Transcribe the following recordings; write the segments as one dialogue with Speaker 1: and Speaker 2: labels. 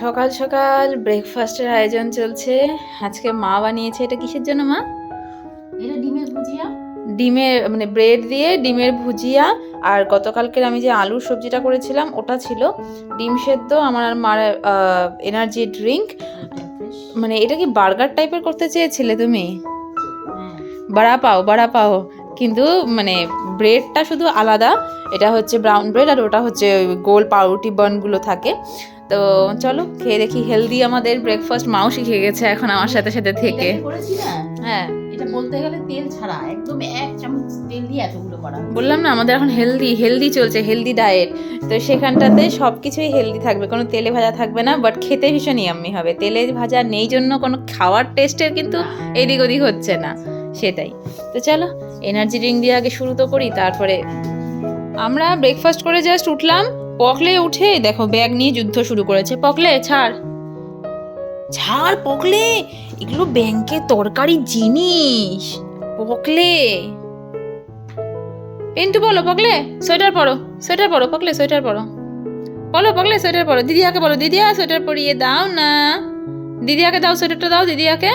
Speaker 1: সকাল সকাল ব্রেকফাস্টের আয়োজন চলছে। আজকে মা বানিয়েছে এটা কিসের জন্য মা?
Speaker 2: এটা ডিমের ভুজিয়া।
Speaker 1: ডিমের মানে ব্রেড দিয়ে ডিমের ভুজিয়া। আর গতকালকের আমি যে আলুর সবজিটা করেছিলাম ওটা ছিল ডিম সেদ্ধ আমার আর মার এনার্জি ড্রিঙ্ক মানে এটা কি বার্গার টাইপের করতে চেয়েছিলে তুমি?
Speaker 2: হ্যাঁ।
Speaker 1: বড়া পাও বাড়া পাও। কিন্তু মানে ব্রেডটা শুধু আলাদা এটা হচ্ছে ব্রাউন ব্রেড আর ওটা হচ্ছে গোল পাউরুটি বানগুলো থাকে। তো চলো খেয়ে দেখি হেলদি আমাদের ব্রেকফাস্ট মাও শিখে গেছে এখন আমার সাথে সাথে থেকে। হ্যাঁ।
Speaker 2: এটা বলতে গেলে তেল ছাড়া একদম এক চামচ তেল দিয়ে এতগুলো করা।
Speaker 1: বললাম না আমাদের এখন হেলদি হেলদি চলছে হেলদি ডায়েট তো সেখানটাতে সব কিছুই হেলদি থাকবে কোনো তেলে ভাজা থাকবে না বাট খেতে ভীষণ ইয়াম্মি হবে। তেলে ভাজা নেই জন্য কোনো খাওয়ার টেস্টের কিন্তু এদিক ওদিক হচ্ছে না সেটাই। তো চলো এনার্জি ড্রিঙ্ক দিয়ে আগে শুরু তো করি তারপরে আমরা ব্রেকফাস্ট করে জাস্ট উঠলাম পকলে উঠে দেখো ব্যাগ নিয়ে যুদ্ধ শুরু করেছে। পকলে ছাড়। ছাড় পকলে? এগুলো ব্যাংকে তরকারি জিনিস। পকলে। পিন্টু বলো পকলে সোয়েটার পরো সোয়েটার পরো পকলে সোয়েটার পরো। বলো পকলে সোয়েটার পরো। দিদিয়াকে বলো দিদিয়া সোয়েটার পরিয়ে দাও না। দিদিয়াকে দাও সোয়েটারটা দাও দিদিয়াকে।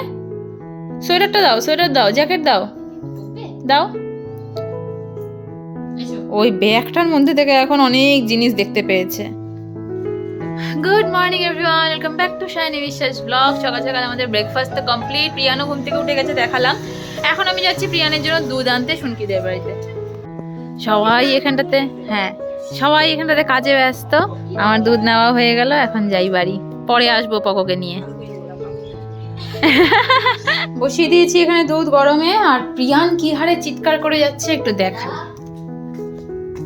Speaker 1: সোয়েটারটা দাও সোয়েটার দাও জ্যাকেট দাও। দাও। ওই ব্যাগটার মধ্যে থেকে এখন অনেক জিনিস দেখতে পেয়েছে। Good morning everyone welcome back to Shiny Biswas blog সকাল সকাল আমাদের ব্রেকফাস্ট তো কমপ্লিট প্রিয়ানো ঘুম থেকে উঠে গেছে, দেখালাম। এখন আমি যাচ্ছি প্রিয়ানের জন্য দুধ আনতে শুনকি শুনকিদের বাড়িতে। সবাই এখানটাতে হ্যাঁ সবাই এখানটাতে কাজে ব্যস্ত। আমার দুধ নেওয়া হয়ে গেল, এখন যাই বাড়ি। পরে আসব পকোকে নিয়ে। বসিয়ে দিয়েছি এখানে দুধ গরমে, আর প্রিয়ান কি হারে চিৎকার করে যাচ্ছে একটু দেখা।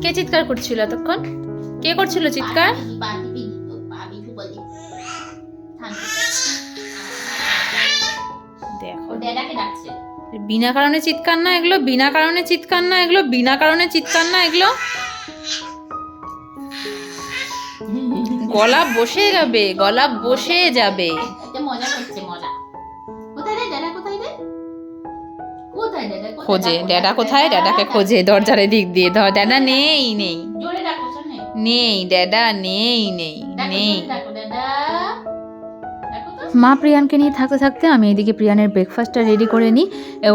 Speaker 1: কে চিৎকার করছিল এতক্ষণ? কে করছিল চিৎকার। বিনা কারণে চিৎকার না এগুলো বিনা কারণে চিৎকার না এগুলো বিনা কারণে চিৎকার না এগুলো। গলা বসে যাবে গলা বসে যাবে।
Speaker 2: মজা করছে,
Speaker 1: খোঁজে। ড্যাডা কোথায়? ড্যাডাকে খোঁজে। দরজার দিক দিয়ে। ধর ড্যাডা নেই নেই। নেই ড্যাডা নেই নেই নেই। মা প্রিয়ানকে নিয়ে থাকতে থাকতে আমি এদিকে প্রিয়ানের ব্রেকফাস্টটা রেডি করে নিই।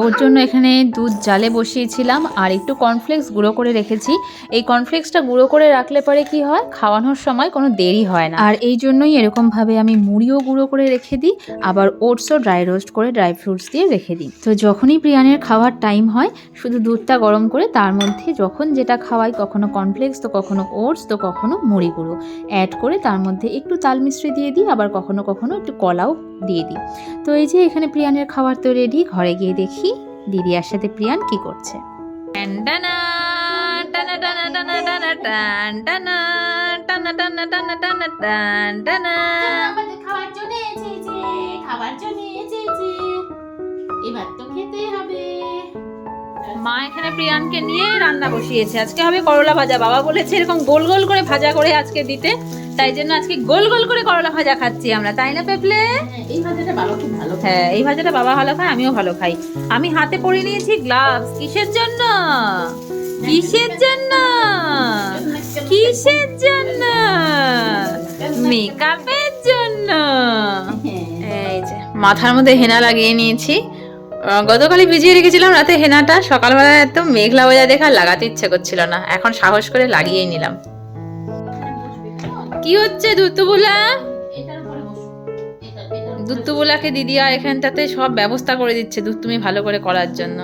Speaker 1: ওর জন্য এখানে দুধ জালে বসিয়েছিলাম আর একটু কর্নফ্লেক্স গুঁড়ো করে রেখেছি। এই কর্নফ্লেক্সটা গুঁড়ো করে রাখলে পরে কি হয়? খাওয়ানোর সময় কোনো দেরি হয় না। আর এই জন্যই এরকমভাবে আমি মুড়িও গুঁড়ো করে রেখে দিই, আবার ওটসও ড্রাই রোস্ট করে ড্রাই ফ্রুটস দিয়ে রেখে দিই। তো যখনই প্রিয়ানের খাওয়ার টাইম হয়, শুধু দুধটা গরম করে তার মধ্যে যখন যেটা খাওয়াই, কখনো কর্নফ্লেক্স তো কখনো ওটস তো কখনো মুড়ি গুঁড়ো। অ্যাড করে তার মধ্যে একটু তাল মিশ্রি দিয়ে দিই, আবার কখনো কখনো একটু কলাও দিয়ে দিই তো এই যে এখানে প্রিয়ানের খাবার তো রেডি ঘরে গিয়ে দেখি দিদি আর সাথে প্রিয়ান কি করছে
Speaker 2: খাবার জন্য খাবার জন্য। এবার তো খেতে হবে
Speaker 1: মা এখানে প্রিয়ানকে নিয়ে রান্না বসিয়েছে। আজকে হবে করলা ভাজা। বাবা বলেছে এরকম গোল গোল করে ভাজা করে আজকে দিতে। তাই জন্য আজকে গোল গোল করে করলা ভাজা খাচ্ছি আমরা। তাই না পেপলে?
Speaker 2: হ্যাঁ, এই ভাজাটা ভালো খুব ভালো
Speaker 1: হ্যাঁ এই ভাজাটা বাবা ভালো খায় আমিও ভালো খাই। আমি হাতে পরে নিয়েছি গ্লাভস। কিসের জন্য? কিসের জন্য? কিসের জন্য? মেকআপের জন্য।
Speaker 2: হ্যাঁ।
Speaker 1: এই যে মাথার মধ্যে হেনা লাগিয়ে নিয়েছি। গতকালই ভিজিয়ে রেখেছিলাম রাতে হেনাটা। সকালবেলা এত মেঘলা বোঝা দেখা লাগাতে ইচ্ছে করছিল না। এখন সাহস করে লাগিয়েই নিলাম। কি হচ্ছে
Speaker 2: এটার
Speaker 1: দুত্তুবুলাকে দিদিয়া এখানটাতে সব ব্যবস্থা করে দিচ্ছে দুধ তুমি ভালো করে করার জন্য।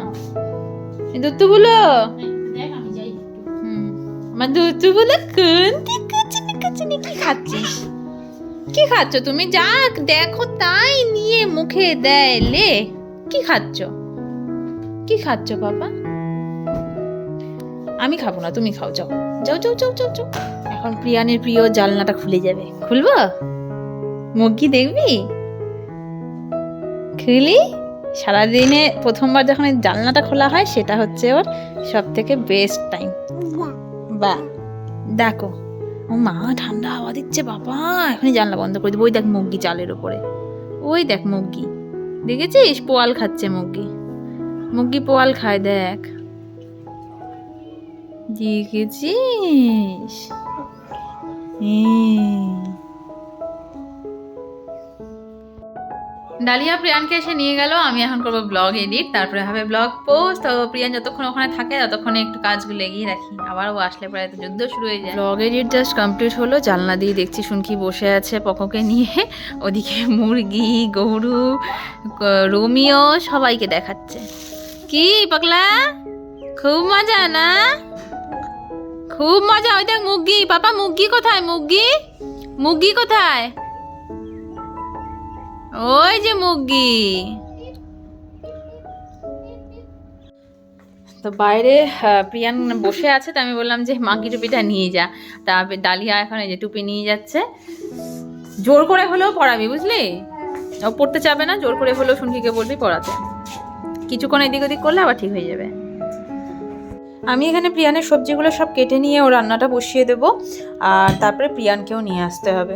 Speaker 1: দুত্তুবুলো? আমার দুত্তুবুলা কোন কি খাচ্ছিস? কি খাচ্ছ? তুমি যা দেখো, তাই নিয়ে মুখে দেয়, লে। কি খাচ্ছ? কি খাচ্ছ বাবা? আমি খাব না, তুমি খাও, যাও। যাও যাও যাও যাও যাও। এখন প্রিয়ানের প্রিয় জালনাটা খুলে যাবে। খুলবো? মুরগি দেখবি? খুলি? সারাদিনে প্রথমবার যখন জানলাটা খোলা হয়, সেটা হচ্ছে ওর সব থেকে বেস্ট টাইম বা দেখো, ও মা, ঠান্ডা হাওয়া দিচ্ছে, বাবা। এখনই জানলা বন্ধ করে দেবো। ওই দেখ মুরগি চালের ওপরে ওই দেখ মুরগি। দেখেছিস? পোয়াল খাচ্ছে মুরগি। মুরগি পোয়াল খায় দেখ। দেখেছিস? হুম। ডালিয়া প্রিয়ানকে এসে নিয়ে গেল, আমি এখন করব ব্লগ এডিট তারপরে হবে ব্লগ পোস্ট তো প্রিয়ান যতক্ষণ ওখানে থাকে ততক্ষণে একটু কাজগুলো এগিয়ে রাখি আবার ও আসলে পরে তো যুদ্ধ শুরু হয়ে যায়। ব্লগ এডিট জাস্ট কমপ্লিট হলো, জানলা দিয়ে দেখছি শুনকি বসে আছে পকোকে নিয়ে, ওদিকে মুরগি, গরু রোমিও সবাইকে দেখাচ্ছে। কি পাগলা? খুব মজা না? খুব মজা, ওই দেখ মুরগি, পাপা মুরগি কোথায়, মুরগি? মুরগি কোথায়? ওই যে মুরগি। তো বাইরে প্রিয়ান বসে আছে, তো আমি বললাম যে মাঙ্কি টুপিটা নিয়ে যা। তারপরে ডালিয়া এখন এই যে টুপি নিয়ে যাচ্ছে। জোর করে হলেও পড়াবি, বুঝলি? ও পড়তে চাবে না, জোর করে হলেও শুনকিকে বলবি পড়াতে। কিছুক্ষণ এদিক ওদিক করলে আবার ঠিক হয়ে যাবে। আমি এখানে প্রিয়ানের সবজিগুলো সব কেটে নিয়ে ও রান্নাটা বসিয়ে দেবো, আর তারপরে প্রিয়ানকেও নিয়ে আসতে হবে।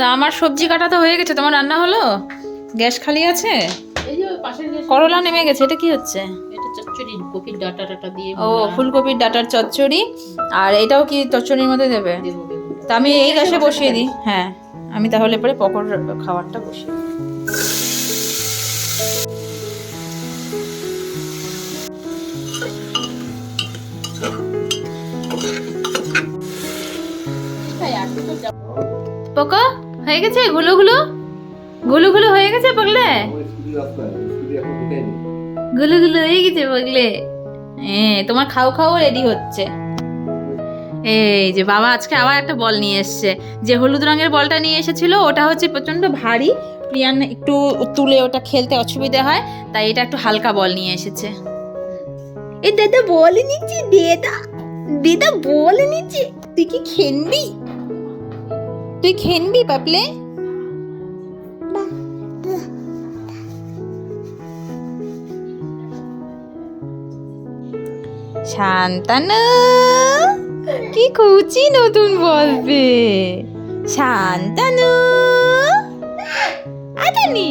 Speaker 1: তা আমার সবজি কাটা তো হয়ে গেছে তোমার রান্না হলো? গ্যাস খালি আছে? করলা নেমে গেছে এটা কি হচ্ছে?
Speaker 2: এটা কপির ডাটা টাটা দিয়ে
Speaker 1: ও ফুলকপির ডাটার চচ্চড়ি আর এটাও কি চচ্চড়ির মধ্যে দেবে? তা আমি এই গ্যাসে বসিয়ে দিই হ্যাঁ। আমি তাহলে পরে পকোড় খাবারটা বসিয়ে
Speaker 2: দুটো যাব।
Speaker 1: পকো? হয়ে গেছে? গুলো গুলো? গুলো গুলো হয়ে গেছে পগলে গুলো গুলো হয়ে গেছে পগলে হ্যাঁ তোমার খাও খাও রেডি হচ্ছে। এই যে বাবা, আজকে আবার একটা বল নিয়ে এসেছে। যে হলুদ রঙের বলটা নিয়ে এসেছিল, ওটা হচ্ছে প্রচণ্ড ভারী। প্রিয়ান একটু তুলে ওটা খেলতে অসুবিধা হয়, তাই এটা একটু হালকা বল নিয়ে এসেছে। এই দাদা বল নিচ্ছি, দেদা। দিদা বল নিচ্ছি, তুই কি খেলবি? তুই খেলবি পাপলে? শান্তানু, কি খুঁজি নতুন বলবে? শান্তানু আতানি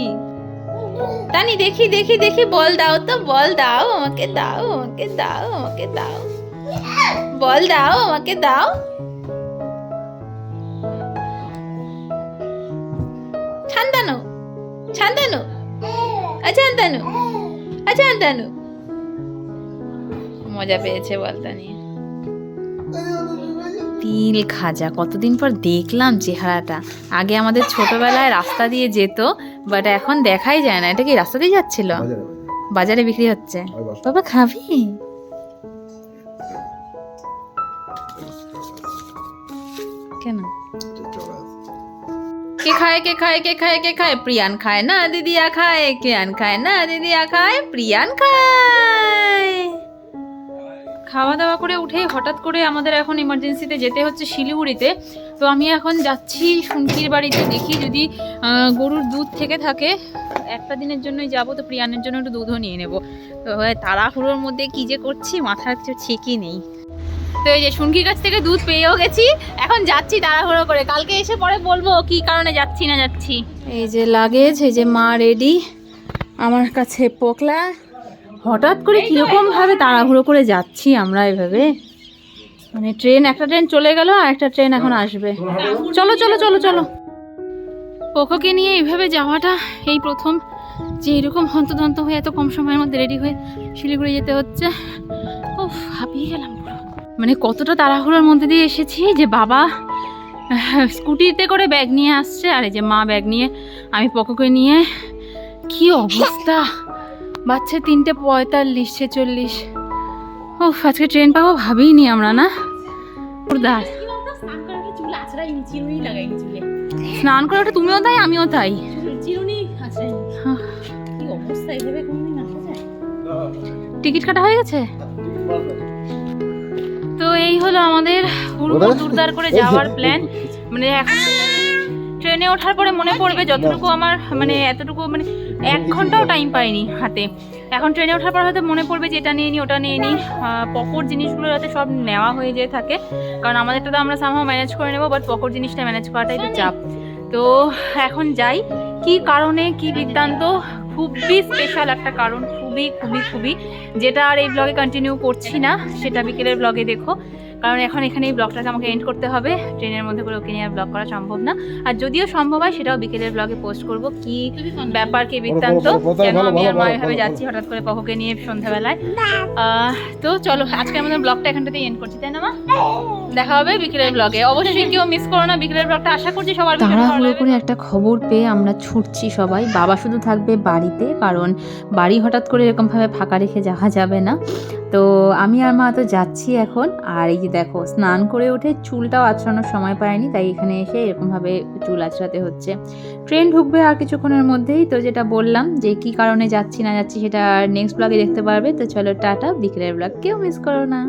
Speaker 1: তানি, দেখি দেখি দেখি, বল দাও তো, বল দাও, আমাকে দাও আমাকে দাও আমাকে দাও। বল দাও, আমাকে দাও। শান্তানু শান্তানু আচ্ছা শান্তানু আচ্ছা শান্তানু মজা পেয়েছে বলতা নিয়ে তিল খাজা কতদিন পর দেখলাম চেহারাটা। আগে আমাদের ছোটবেলায় রাস্তা দিয়ে যেত বাট এখন দেখাই যায় না। এটা কি রাস্তা দিয়ে যাচ্ছিল? বাজারে বিক্রি হচ্ছে। বাবা খাবি? কেন? কে খায় কে খায় কে খায় কে খায়? প্রিয়ান খায়। না দিদিয়া খায় কেয়ান খায়। না দিদিয়া খায় প্রিয়ান খায়। খাওয়া দাওয়া করে উঠেই হঠাৎ করে আমাদের এখন ইমার্জেন্সিতে যেতে হচ্ছে শিলিগুড়িতে। তো আমি এখন যাচ্ছি শুনকির বাড়িতে। দেখি যদি গরুর দুধ থেকে থাকে। একটা দিনের জন্যই যাব তো প্রিয়ানের জন্য একটু দুধও নিয়ে নেব। তো এ, তাড়াহুড়োর মধ্যে কি যে করছি মাথার কিছু ঠিকই নেই। তো এই যে শুনকির কাছ থেকে দুধ পেয়েও গেছি। এখন যাচ্ছি তাড়াহুড়ো করে। কালকে এসে পরে বলব কি কারণে যাচ্ছি না যাচ্ছি। এই যে লাগেজ এই যে মা রেডি আমার কাছে পোকলা। হঠাৎ করে কীরকম ভাবে তাড়াহুড়ো করে যাচ্ছি আমরা এভাবে? মানে ট্রেন একটা ট্রেন চলে গেল আর একটা ট্রেন এখন আসবে। চলো চলো চলো চলো। পোকোকে নিয়ে এইভাবে যাওয়াটা এই প্রথম। যে এরকম হন্তদন্ত হয়ে এত কম সময়ের মধ্যে রেডি হয়ে শিলিগুড়ি যেতে হচ্ছে। ও হাঁপিয়ে গেলাম। মানে কতটা তাড়াহুড়োর মধ্যে দিয়ে এসেছি যে বাবা স্কুটিতে করে ব্যাগ নিয়ে আসছে আর এই যে মা ব্যাগ নিয়ে আমি পকোকে নিয়ে। কি অবস্থা? বাচ্চা তিনটে পঁয়তাল্লিশ ছেচল্লিশ। ও আজকে ট্রেন পাবো ভাবিনি আমরা না?
Speaker 2: স্নান করার আগে চুল আঁচড়াইনি, চিরুনি লাগাইনি চুলে।
Speaker 1: স্নান করে ওটা তুমিও তাই আমিও তাই? টিকিট কাটা হয়ে গেছে? এই হলো আমাদের পূর্ব দুর্দার করে যাওয়ার প্ল্যান মানে এখন ট্রেনে ওঠার পরে মনে পড়বে যতটুকু আমার মানে এতটুকু মানে এক ঘন্টাও টাইম পাইনি হাতে। এখন ট্রেনে ওঠার পর হয়তো মনে পড়বে যে এটা নিয়ে নিই ওটা নিয়ে নিই পকর জিনিসগুলো যাতে সব নেওয়া হয়ে যেয়ে থাকে। কারণ আমাদেরটা তো আমরা সামহাও ম্যানেজ করে নেব বাট পকর জিনিসটা ম্যানেজ করাটাই একটু চাপ। তো এখন যাই। কি কারণে কি বৃত্তান্ত খুবই স্পেশাল একটা কারণ খুবই খুবই খুবই। যেটা আর এই ব্লগে কন্টিনিউ করছি না সেটা বিকেলের ব্লগে দেখো।
Speaker 2: কারণ এখন এখানে এই ব্লগটাকে আমাকে এন্ড করতে হবে ট্রেনের মধ্যে করে ওকে নিয়ে আর ব্লগ করা সম্ভব না। আর যদিও সম্ভব হয় সেটাও বিকেলের ব্লগে পোস্ট করব। কি ব্যাপার কি বৃত্তান্ত? কেন আমি আর
Speaker 3: বলো,
Speaker 2: মা
Speaker 3: বলো,
Speaker 2: এভাবে যাচ্ছি হঠাৎ করে পহকে নিয়ে সন্ধ্যাবেলায়। তো চলো আজকের আমাদের ব্লগটা এখানটাতেই এন্ড করছি তাই না মা? দেখা হবে বিকেলের ব্লগে অবশ্যই কেউ মিস করো না বিকেলের ব্লগটা আশা করছি সবার
Speaker 1: তাড়াহুড়ো করে একটা খবর পেয়ে আমরা ছুটছি সবাই। বাবা শুধু থাকবে বাড়িতে কারণ বাড়ি হঠাৎ করে এরকমভাবে ফাঁকা রেখে যাওয়া যাবে না। তো আমি আর মা তো যাচ্ছি এখন। আর এই যে দেখো স্নান করে উঠে চুলটাও আঁচড়ানোর সময় পায়নি তাই এখানে এসে এরকমভাবে চুল আঁচড়াতে হচ্ছে। ট্রেন ঢুকবে আর কিছুক্ষণের মধ্যেই। তো যেটা বললাম যে কি কারণে যাচ্ছি না যাচ্ছি সেটা নেক্সট ব্লগে দেখতে পারবে। তো চলো টাটা বিকেলের ব্লগ কেউ মিস করো না।